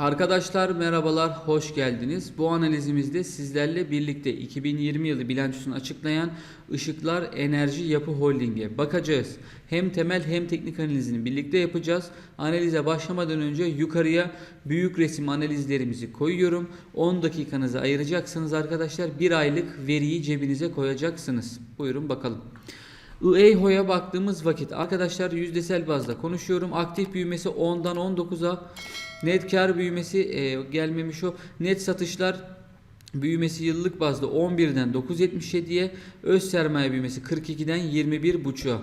Arkadaşlar merhabalar, hoş geldiniz. Bu analizimizde sizlerle birlikte 2020 yılı bilançosunu açıklayan Işıklar Enerji Yapı Holding'e bakacağız. Hem temel hem teknik analizini birlikte yapacağız. Analize başlamadan önce yukarıya büyük resim analizlerimizi koyuyorum. 10 dakikanızı ayıracaksınız arkadaşlar. Bir aylık veriyi cebinize koyacaksınız. Buyurun bakalım. IEHO'ya baktığımız vakit arkadaşlar yüzdesel bazda konuşuyorum. Aktif büyümesi 10'dan 19'a net kar büyümesi e, gelmemiş o. Net satışlar büyümesi yıllık bazda 11'den 9.77'ye öz sermaye büyümesi 42'den 21.5'a.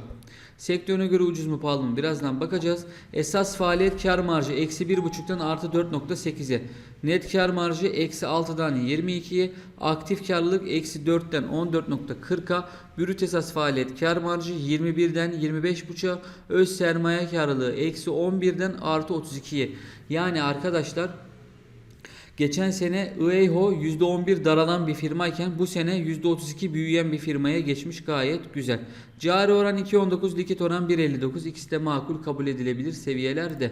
Sektörüne göre ucuz mu pahalı mı birazdan bakacağız. Esas faaliyet kar marjı eksi 1.5'tan artı 4.8'e. Net kar marjı eksi 6'dan 22'ye. Aktif karlılık eksi 4'ten 14.40'a. Brüt esas faaliyet kar marjı 21'den 25.5'a. Öz sermaye karlılığı eksi 11'den artı 32'ye. Yani arkadaşlar Geçen sene IEHO %11 daralan bir firmayken bu sene %32 büyüyen bir firmaya geçmiş gayet güzel. Cari oran 2.19, likit oran 1.59 ikisi de makul kabul edilebilir seviyelerde.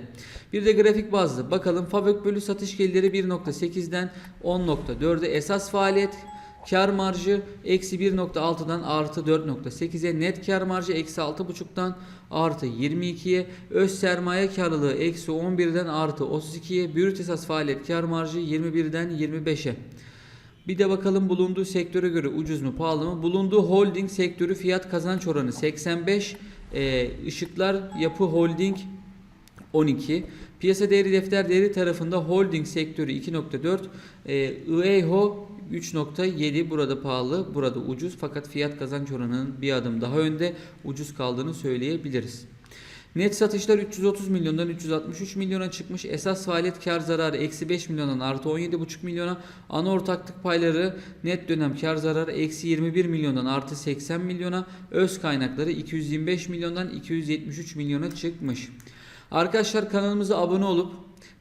Bir de grafik bazlı bakalım FAVÖK bölü satış geliri 1.8'den 10.4'e esas faaliyet Kar marjı eksi 1.6'dan artı 4.8'e net kar marjı eksi 6.5'tan artı 22'ye öz sermaye karlılığı eksi 11'den artı 32'ye brüt esas faaliyet kar marjı 21'den 25'e. Bir de bakalım bulunduğu sektöre göre ucuz mu pahalı mı? Bulunduğu holding sektörü fiyat kazanç oranı 85. Ee, ışıklar yapı holding 12. Piyasa değeri defter değeri tarafında holding sektörü 2.4. E, IEHO 3.7 burada pahalı, burada ucuz fakat fiyat kazanç oranının bir adım daha önde ucuz kaldığını söyleyebiliriz. Net satışlar 330 milyondan 363 milyona çıkmış. Esas faaliyet kar zararı eksi 5 milyondan artı 17,5 milyona. Ana ortaklık payları net dönem kar zararı eksi 21 milyondan artı 80 milyona. Öz kaynakları 225 milyondan 273 milyona çıkmış. Arkadaşlar kanalımıza abone olup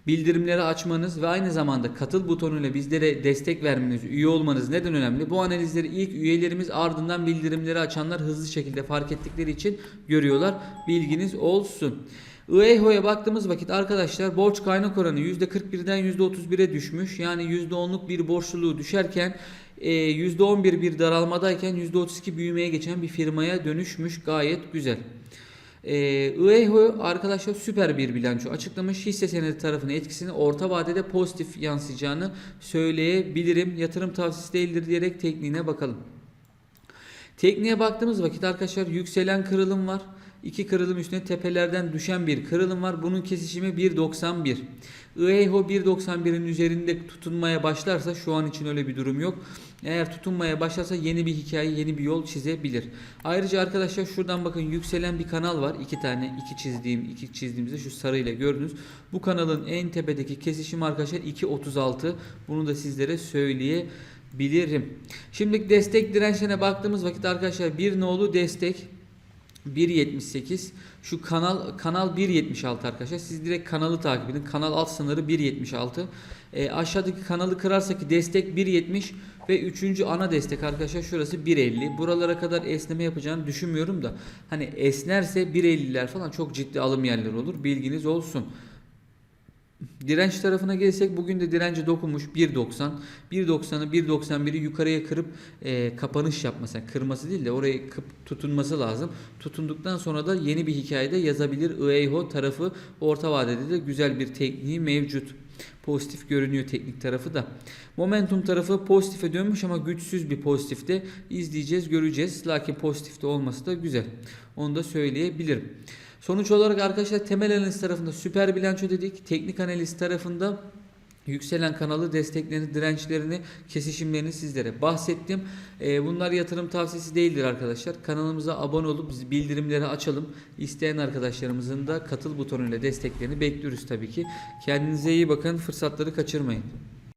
bildirimleri açmanız ve aynı zamanda katıl butonuyla bizlere destek vermeniz, üye olmanız neden önemli? Bu analizleri ilk üyelerimiz ardından bildirimleri açanlar hızlı şekilde fark ettikleri için görüyorlar. Bilginiz olsun. IEHO'ya baktığımız vakit arkadaşlar borç kaynak oranı %41'den %31'e düşmüş. Yani %10'luk bir borçluluğu düşerken %11 e, bir daralmadayken %32 büyümeye geçen bir firmaya dönüşmüş. Gayet güzel. IEHO arkadaşlar süper bir bilanço açıklamış. Hisse senedi tarafının etkisini orta vadede pozitif yansıyacağını söyleyebilirim. Yatırım tavsiyesi değildir diyerek tekniğine bakalım. Tekniğe baktığımız vakit arkadaşlar yükselen kırılım var. İki kırılım üstüne tepelerden düşen bir kırılım var. Bunun kesişimi 1.91. IEHO 1.91'in üzerinde tutunmaya başlarsa şu an için öyle bir durum yok. Eğer tutunmaya başlarsa yeni bir hikaye, yeni bir yol çizebilir. Ayrıca arkadaşlar şuradan bakın yükselen bir kanal var. iki tane, iki çizdiğim, iki çizdiğimizde şu sarıyla gördünüz. Bu kanalın en tepedeki kesişim arkadaşlar 2.36. Bunu da sizlere söyleyebilirim. Şimdi destek dirençlerine baktığımız vakit arkadaşlar bir nolu destek 1.78 şu kanal kanal 1.76 arkadaşlar. Siz direkt kanalı takip edin. Kanal alt sınırı 1.76 e, aşağıdaki kanalı kırarsa ki destek 1.70 ve üçüncü ana destek arkadaşlar şurası 1.50 buralara kadar esneme yapacağını düşünmüyorum da. Hani esnerse 1.50'ler falan çok ciddi alım yerleri olur. Bilginiz olsun. Direnç tarafına gelsek bugün de direnci dokunmuş 1.90. 1.90'ı 1.91'i yukarıya kırıp e, kapanış yapması. Yani kırması değil de orayı kıp, tutunması lazım. Tutunduktan sonra da yeni bir hikayede yazabilir. IEHO tarafı orta vadede de güzel bir tekniği mevcut. Pozitif görünüyor teknik tarafı da. Momentum tarafı pozitife dönmüş ama güçsüz bir pozitifte. izleyeceğiz, göreceğiz. Lakin pozitifte olması da güzel. Onu da söyleyebilirim. Sonuç olarak arkadaşlar temel analiz tarafında süper bilanço dedik. Teknik analiz tarafında yükselen kanalı desteklerini, dirençlerini, kesişimlerini sizlere bahsettim. Ee, bunlar yatırım tavsiyesi değildir arkadaşlar. Kanalımıza abone olup bildirimleri açalım. İsteyen arkadaşlarımızın da katıl butonuyla desteklerini bekliyoruz tabii ki. Kendinize iyi bakın. Fırsatları kaçırmayın.